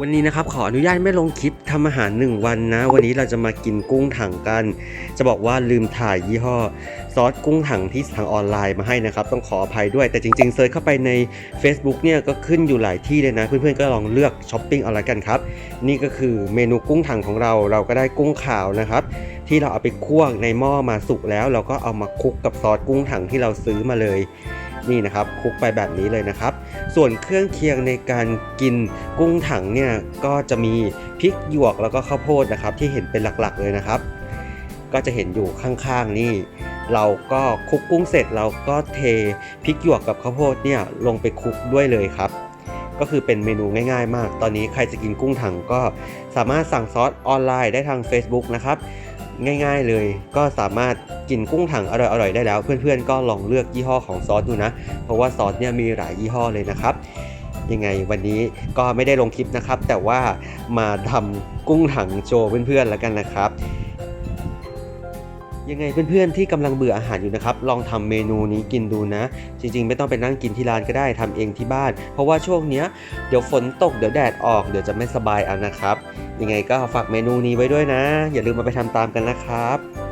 วันนี้นะครับขออนุญาตไม่ลงคลิปทำอาหาร 1 วันนะ วันนี้เราจะมากินกุ้งถังกัน จะบอกว่าลืมถ่ายยี่ห้อ ซอสกุ้งถังที่ทางออนไลน์มาให้นะครับ ต้องขออภัยด้วยแต่จริงๆเซิร์ชเข้าไปใน Facebook เนี่ยก็ขึ้นอยู่หลายที่เลยนะ เพื่อนๆก็ลองเลือกช้อปปิ้งเอาละกันครับ นี่ก็คือเมนูกุ้งถังของเราเราก็ได้กุ้งขาวนะครับ ที่เราเอาไปคั่วในหม้อมาสุกแล้ว เราก็เอามาคลุกกับซอสกุ้งถังที่เราซื้อมาเลย นี่นะครับคลุกไปแบบนี้เลยนะครับ ส่วนเครื่องเคียงในการกินกุ้งถังเนี่ยก็จะมีพริกหยวกแล้วก็ข้าวโพดนะครับ ที่เห็นเป็นหลักๆเลยนะครับ ก็จะเห็นอยู่ข้างๆนี่เราก็คลุกกุ้งเสร็จเราก็เทพริกหยวกกับข้าวโพดเนี่ยลงไปคลุกด้วยเลยครับ ก็คือเป็นเมนูง่ายๆ มาก ตอนนี้ใครจะกินกุ้งถังก็สามารถสั่งซอสออนไลน์ได้ทาง Facebook นะครับ ง่าย ๆ เลย ก็สามารถกินกุ้งถังอร่อยๆได้แล้ว เพื่อนๆ ก็ลองเลือกยี่ห้อของซอสดูนะ เพราะว่าซอสเนี่ยมีหลายยี่ห้อเลยนะครับยังไงวันนี้ก็ไม่ได้ลงคลิปนะครับ แต่ว่ามาทำกุ้งถังโชว์เพื่อนๆแล้วกันนะครับ ยังไงเพื่อนๆที่กำลังเบื่ออาหารอยู่นะครับ ลองทำเมนูนี้กินดูนะ จริงๆ ไม่ต้องไปนั่งกินที่ร้านก็ได้ทำเองที่บ้าน เพราะว่าช่วงเนี้ยเดี๋ยวฝนตกเดี๋ยวแดดออกเดี๋ยวจะไม่สบายเอานะครับ ยังไงก็ฝากเมนูนี้ไว้ด้วยนะ อย่าลืมมาไปทำตามกันนะครับ